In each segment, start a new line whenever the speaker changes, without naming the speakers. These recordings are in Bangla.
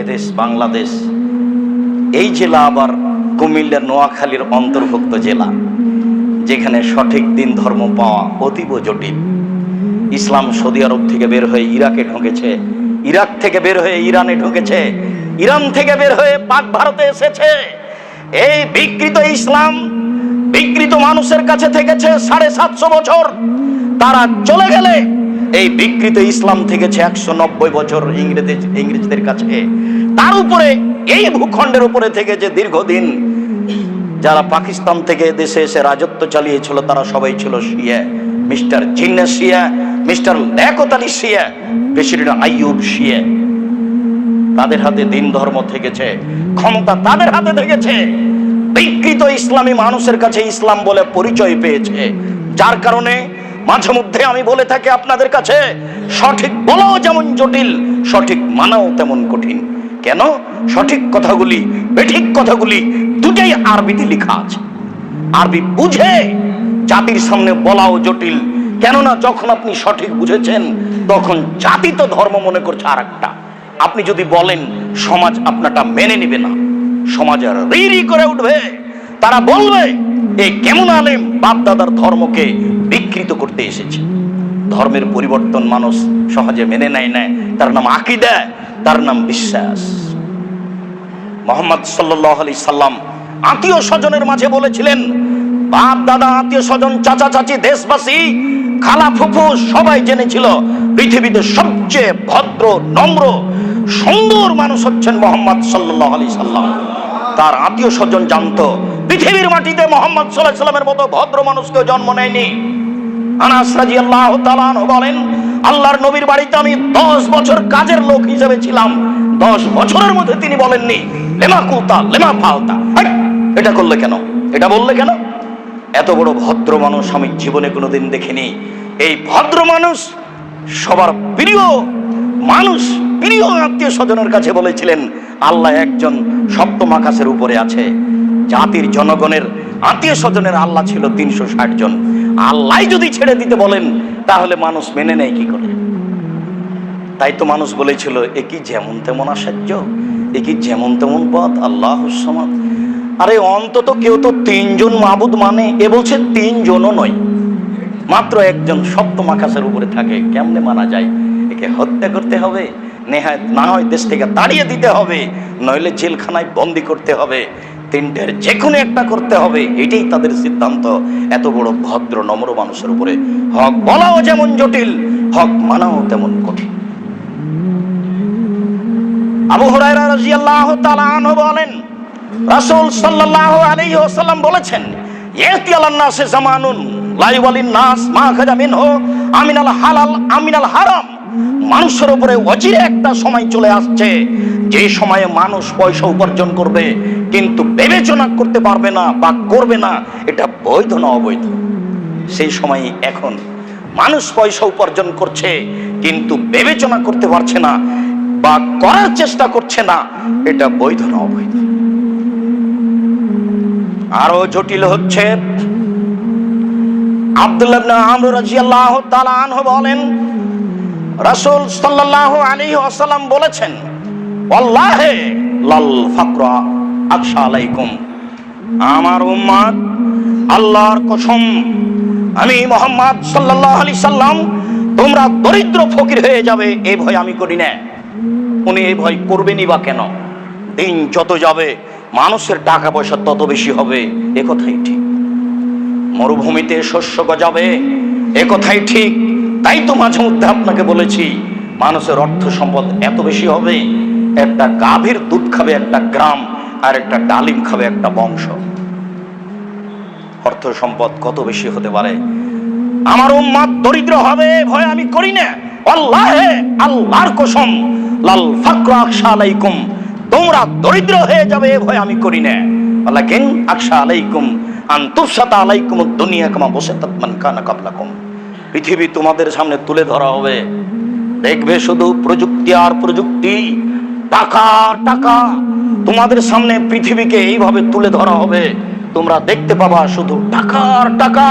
এদেশ বাংলাদেশ, এই জেলা আবার কুমিল্লার নোয়াখালীর অন্তর্ভুক্ত জেলা, যেখানে সঠিক দিন ধর্ম পাওয়া অতীব জটিল। ইসলাম সৌদি আরব থেকে বের হয়ে ইরাকে ঢুকেছে, ইরাক থেকে বের হয়ে ইরানে ঢুকেছে, ইরান থেকে বের হয়ে পাক ভারতে এসেছে। এই বিকৃত ইসলাম বিকৃত মানুষের কাছে থেকেছে সাড়ে সাতশো বছর। তারা চলে গেলে এই বিকৃত ইসলাম থেকেছে একশো নব্বই বছর ইংরেজ ইংরেজদের কাছে। তার উপরে, এই ভূখণ্ডের উপরে থেকেছে দীর্ঘদিন যারা পাকিস্তান থেকে দেশে এসে রাজত্ব চালিয়েছিল, তারা সবাই ছিল শিয়া। মিস্টার জিন্না শিয়া, মিস্টার লেকত আলী শিয়া, প্রেসিডেন্ট আইয়ুব শিয়া। তাদের হাতে দিন ধর্ম থেকেছে, ক্ষমতা তাদের হাতে থেকেছে। বিকৃত ইসলামী মানুষের কাছে ইসলাম বলে পরিচয় পেয়েছে। যার কারণে মাঝে মধ্যে আমি বলে থাকি আপনাদের কাছে, সঠিক বলাও যেমন জটিল, সঠিক মানাও তেমন কঠিন। কেন? সঠিক কথাগুলি, বেঠিক কথাগুলি দুটাই আরবিতে লেখা আছে। আরবি বুঝে জাতির সামনে বলাও জটিল। কেননা যখন আপনি সঠিক বুঝেছেন, তখন জাতি তো ধর্ম মনে করছে আর একটা আপনি যদি বলেন, সমাজ আপনারটা মেনে নেবে না। সমাজ রি করে উঠবে। তারা বলবে এই কেমন আলেম বাপ দাদার ধর্মকে বিকৃত করতে এসেছে? ধর্মের পরিবর্তন মানুষ সহজে মেনে নেয় নেয় তার নাম আকিদা, তার নাম বিশ্বাস। মোহাম্মদ সাল্লাহ আলি সাল্লাম আত্মীয় স্বজনের মাঝে বলেছিলেন বাপ দাদা আত্মীয় স্বজন, চাচা, চাচি, দেশবাসী, খালা, ফুফু, সবাই জেনেছিল পৃথিবীতে সবচেয়ে ভদ্র, নম্র, সুন্দর মানুষ হচ্ছেন মোহাম্মদ সাল্লাহ আলি সাল্লাম। তার আত্মীয় স্বজন জানতো পৃথিবীর মাটিতে মোহাম্মদ সাল্লাহ সাল্লামের মতো ভদ্র মানুষকেও জন্ম নেয়নি। আনাস তাআলা আনহু বলেন, আল্লাহর নবীর বাড়িতে আমি দশ বছর কাজের লোক হিসেবে ছিলাম। দশ বছরের মধ্যে তিনি বলেননি, লেমা কুতা, লেমা ফালতা এটা করলে কেন? এটা বললে কেন? এত বড় ভদ্র মানুষ আমি জীবনে কোনোদিন দেখিনি। এই ভদ্র মানুষ সবার প্রিয় মানুষ, প্রিয় আত্মীয় স্বজনের কাছে বলেছিলেন, আল্লাহ একজন সপ্তম আকাশের উপরে আছে। জাতির জনগণের আত্মীয় স্বজনের আল্লাহ ছিল তিনশো ষাট জন। আল্লাহ যদি ছেড়ে দিতে বলেন, তাহলে মানুষ মেনে নেয় কি করে? তাই তো মানুষ বলেছিল, এ কি যেমন তেমন আশ্চর্য, এ কি যেমন তেমন পথ, আল্লাহ আরে, অন্তত কেউ তো তিনজন মাবুদ মানে এ বলছে তিনজনও নয়। মাত্র একজন সপ্তম আকাশের উপরে থাকে, কেমনে মানা যায়? একে হত্যা করতে হবে নেহায় না হয় দেশ থেকে তাড়িয়ে দিতে হবে, নইলে জেলখানায় বন্দি করতে হবে। তিনটের যে কোনো একটা করতে হবে, এটাই তাদের সিদ্ধান্ত। এত বড় ভদ্র, নম্র মানুষের উপরে হক বলাও যেমন জটিল, হক মানাও তেমন কঠিন। আবু হুরায়রা রাদিয়াল্লাহু তাআলা আনহু বলেন, রাসূল সাল্লাল্লাহু আলাইহি ওয়াসাল্লাম বলেছেন, ইয়াতি আলান নাসে জামানুন, লা নাস মা খাজা মিনহু আমিনাল হালাল, আমিনাল হারাম। মানুষের উপরে অচিরে একটা সময় চলে আসছে। যে সময়ে মানুষ পয়সা উপার্জন করবে, কিন্তু বিবেচনা করতে পারবে না বা করবে না, এটা বৈধ না অবৈধ। সেই সময় এখন মানুষ পয়সা উপার্জন করছে, কিন্তু বিবেচনা করতে পারছে না বা করার চেষ্টা করছে না, এটা বৈধ না অবৈধ। আরও জটিল হচ্ছে, আব্দুল্লাহ আমর রাদিয়াল্লাহু তাআলা আনহু বলেন রাসূল সাল্লাল্লাহু আলাইহি ওয়াসাল্লাম বলেছেন ওয়াল্লাহি লাল ফাকরা আকশা আমার উম্মত আল্লাহর কসম, আমি মোহাম্মদ সাল্লাল্লাহু আলাইহি সাল্লাম তোমরা দরিদ্র ফকির হয়ে যাবে এই ভয় আমি করি না। উনি এই ভয় করবেনই বা কেন? দিন যত যাবে, মানুষের টাকা পয়সা তত বেশি হবে, এ কথাই ঠিক। মরুভূমিতে শস্য গজাবে, এ কথাই ঠিক। তাই তো মাঝে মধ্যে আপনাকে বলেছি, মানুষের অর্থ সম্পদ এত বেশি হবে, একটা গাভীর দুধ খাবে একটা গ্রাম, আর একটা ডালিম খাবে একটা বংশ। অর্থ সম্পদ কত বেশি হতে পারে? আমার উম্মাদ দরিদ্র হবে, ভয় আমি করি না। আল্লাহে আল্লাহর কসম, লাল ফাকর আকশা আলাইকুম, তোমরা দরিদ্র হয়ে যাবে, ভয় আমি করি না। ওয়ালাকিন আকশা আলাইকুম, আন আলাইকুম দুনিয়া কামা বসাতাত মান কানা পৃথিবী তোমাদের সামনে তুলে ধরা হবে। দেখবে শুধু প্রযুক্তি আর প্রযুক্তি। টাকা টাকা তোমাদের সামনে পৃথিবীকে এইভাবে তুলে ধরা হবে। তোমরা দেখতে পাবা শুধু টাকা আর টাকা,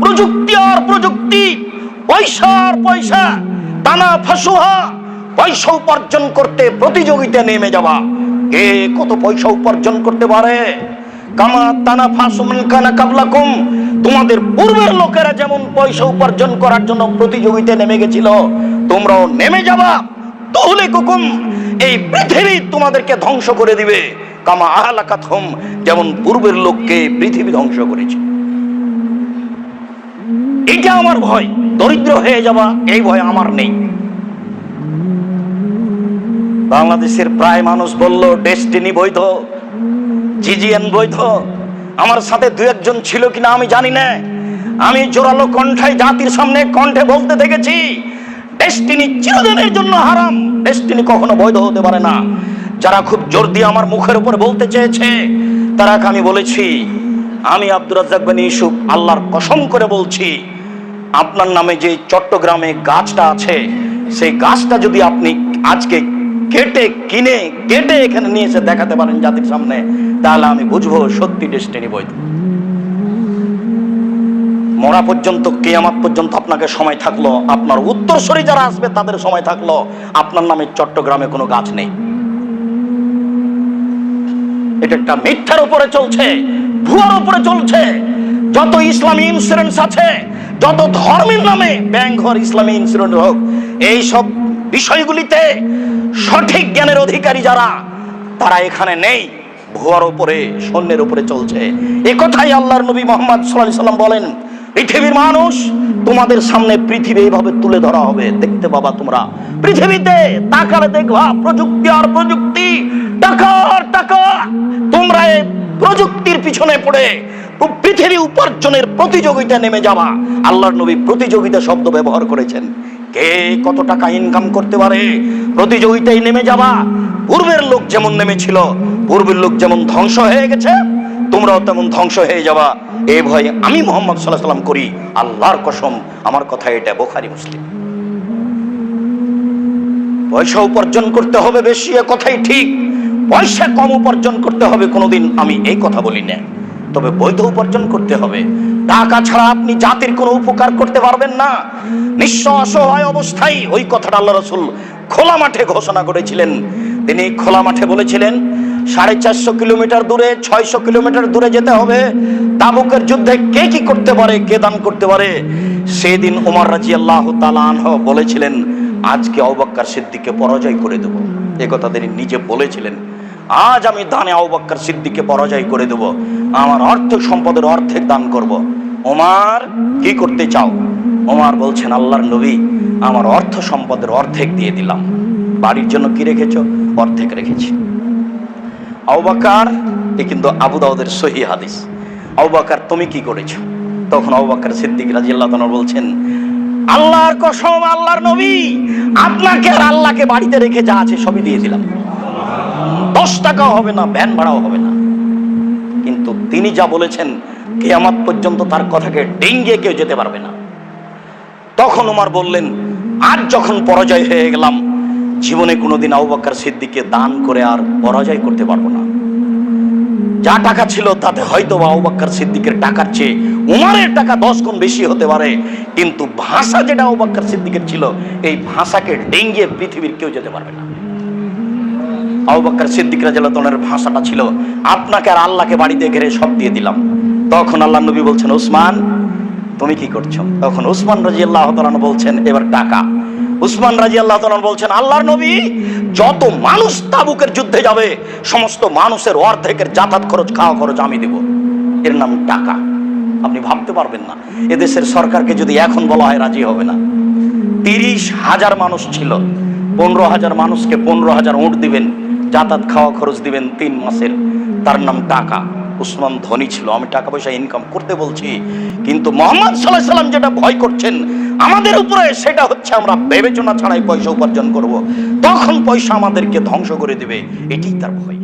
প্রযুক্তি আর প্রযুক্তি, পয়সা আর পয়সা টানা ফাঁসুহা, পয়সা উপার্জন করতে প্রতিযোগিতা নেমে যাওয়া কে কত পয়সা উপার্জন করতে পারে? কামা তানা ফাসুমান কানা কাবলাকুম তোমাদের পূর্বের লোকেরা যেমন পয়সা উপার্জন করার জন্য প্রতিযোগিতায় নেমে গেছিল, তোমরাও নেমে যাবা। তাহলে কুকুম, এই পৃথিবী তোমাদেরকে ধ্বংস করে দিবে। কামা আহলাকাতহুম, যেমন পূর্বের লোককে পৃথিবী ধ্বংস করেছে। এটা আমার ভয়, দরিদ্র হয়ে যাওয়া এই ভয় আমার নেই। বাংলাদেশের প্রায় মানুষ বলল ডেস্টিনি বৈধ জিজিএন বৈধ আমার সাথে দু একজন ছিল কিনা আমি জানি না। আমি জোরালো কণ্ঠায় জাতির সামনে কণ্ঠে বলতে দেখেছি, ডেস্টিনি চিরদিনের জন্য হারাম। ডেস্টিনি কখনো বৈধ হতে পারে না। যারা খুব জোর দিয়ে আমার মুখের উপর বলতে চেয়েছে তারা আমি বলেছি, আমি আব্দুর রাজ্জাক বানী ইউসুফ, আল্লাহর কসম করে বলছি, আপনার নামে যে চট্টগ্রামে গাছটা আছে, সেই গাছটা যদি আপনি আজকে কেটে, কিনে, কেটে এখানে নিয়ে এসে দেখাতে পারেন জাতির সামনে তাহলে আমি বুঝব সত্যি ডেস্টিনি বৈধ। মরা পর্যন্ত, কেয়ামাত পর্যন্ত আপনাকে সময় থাকল, আপনার উত্তরসূরি যারা আসবে তাদের সময় থাকল, আপনার নামে চট্টগ্রামে কোনো গাছ নেই। এটা একটা মিথ্যার উপরে চলছে, ভুয়ার উপরে চলছে। যত ইসলামী ইন্স্যুরেন্স আছে, যত ধর্মের নামে ব্যাংক ঘর, ইসলামী ইন্স্যুরেন্স হোক, এই সব বিষয়গুলিতে সঠিক জ্ঞানের অধিকারী যারা, তারা এখানে নেই। ভুয়ার উপরে সৈন্যের উপরে চলছে। এ কথাই আল্লাহর নবী মোহাম্মদ সাল্লাহ সাল্লাম বলেন, পৃথিবীর মানুষ তোমাদের সামনে পৃথিবী এইভাবে তুলে ধরা হবে। দেখতে বাবা তোমরা। পৃথিবীতে তাকালে দেখবা প্রযুক্তি আর প্রযুক্তি টাকা আর টাকা তোমরা এই প্রযুক্তির পিছনে পড়ে পৃথিবী উপার্জনের প্রতিযোগিতা নেমে যাওয়া আল্লাহর নবী প্রতিযোগিতা শব্দ ব্যবহার করেছেন। কে কত টাকা ইনকাম করতে পারে? প্রতিযোগিতায় নেমে যাওয়া পূর্বের লোক যেমন নেমেছিল পূর্বের লোক যেমন ধ্বংস হয়ে গেছে, তোমরাও তেমন ধ্বংস হয়ে যাবা। এ ভয়ে আমি মোহাম্মদ সাল্লাহ সাল্লাম করি। আল্লাহর কসম, আমার কথা এটা বোখারি মুসলিম। পয়সা উপার্জন করতে হবে বেশি, এ কথাই ঠিক। পয়সা কম উপার্জন করতে হবে, কোনোদিন আমি এই কথা বলি না তবে বৈধ উপার্জন করতে হবে। টাকা ছাড়া আপনি জাতির কোনো উপকার করতে পারবেন না। নিঃস্ব অসহায় অবস্থায় ওই কথাটা আল্লাহ রসুল খোলা মাঠে ঘোষণা করেছিলেন। তিনি খোলা মাঠে বলেছিলেন, সাড়ে চারশো কিলোমিটার দূরে, ছয়শো কিলোমিটার দূরে যেতে হবে। তাবুকের যুদ্ধে কে কি করতে পারে, কে দান করতে পারে? সেদিন উমর রাজি আল্লাহ তালাহ বলেছিলেন, আজকে অবাক্কার সিদ্দিককে পরাজয় করে দেব। এ কথা তিনি নিজে বলেছিলেন, আজ আমি দানে আবাক্কার সিদ্দিককে পরাজয় করে দেব। আমার অর্থ সম্পদের অর্ধেক দান করব। ওমার কি করতে চাও? ওমার বলছেন, আল্লাহর নবী, আমার অর্থ সম্পদের অর্ধেক দিয়ে দিলাম। বাড়ির জন্য কি রেখেছ? অর্ধেক রেখেছি। আউবাকার এ কিন্তু আবু দাউদের সহি হাদিস। আউবাকার তুমি কি করেছ? তখন আউবাকার সিদ্দিক রাজিয়াল্লাহ বলছেন, আল্লাহর কসম, আল্লাহর নবী, আপনাকে আর আল্লাহকে বাড়িতে রেখে যা আছে সবই দিয়ে দিলাম। দশ টাকাও হবে না ভ্যান ভাড়াও হবে না। কিন্তু তিনি যা বলেছেন, কেয়ামাত পর্যন্ত তার কথাকে ডেঙ্গিয়ে কেউ যেতে পারবে না। তখন উমার বললেন, আর যখন পরাজয় হয়ে গেলাম জীবনে কোনোদিন আবু বকর সিদ্দিককে দান করে আর পরাজয় করতে পারব না। যা টাকা ছিল তাতে হয়তো আবু সিদ্দিকের টাকার চেয়ে উমারের টাকা দশ গুণ বেশি হতে পারে। কিন্তু ভাষা যেটা আবু বকর সিদ্দিকের ছিল, এই ভাষাকে ডেঙ্গিয়ে পৃথিবীর কেউ যেতে পারবে না। আবু বকর সিদ্দিক রাজিয়াল্লাহর ভাষাটা ছিল, আপনাকে আর আল্লাহকে বাড়িতে ঘিরে সব দিয়ে দিলাম। তখন আল্লাহ নবী বলছেন, ওসমান, তুমি কি করছ? তখন উসমান রাজি আল্লাহ বলছেন, এবার টাকা। উসমান রাজি আল্লাহ তালন বলছেন, আল্লাহর নবী যত মানুষ তাবুকের যুদ্ধে যাবে, সমস্ত মানুষের অর্ধেকের যাতায়াত খরচ, খাওয়া খরচ আমি দেব। এর নাম টাকা। আপনি ভাবতে পারবেন না, এদেশের সরকারকে যদি এখন বলা হয়, রাজি হবে না। তিরিশ হাজার মানুষ ছিল, পনেরো হাজার মানুষকে পনেরো হাজার উঁট দিবেন, যাতায়াত, খাওয়া খরচ দিবেন তিন মাসের। তার নাম টাকা। উসমান ধনী ছিল, আমি টাকা পয়সা ইনকাম করতে বলছি কিন্তু মোহাম্মদ সাল্লাহ সাল্লাম যেটা ভয় করছেন, আমাদের উপরে সেটা হচ্ছে আমরা বিবেচনা ছাড়াই পয়সা উপার্জন করব। তখন পয়সা আমাদেরকে ধ্বংস করে দেবে এটি তার ভয়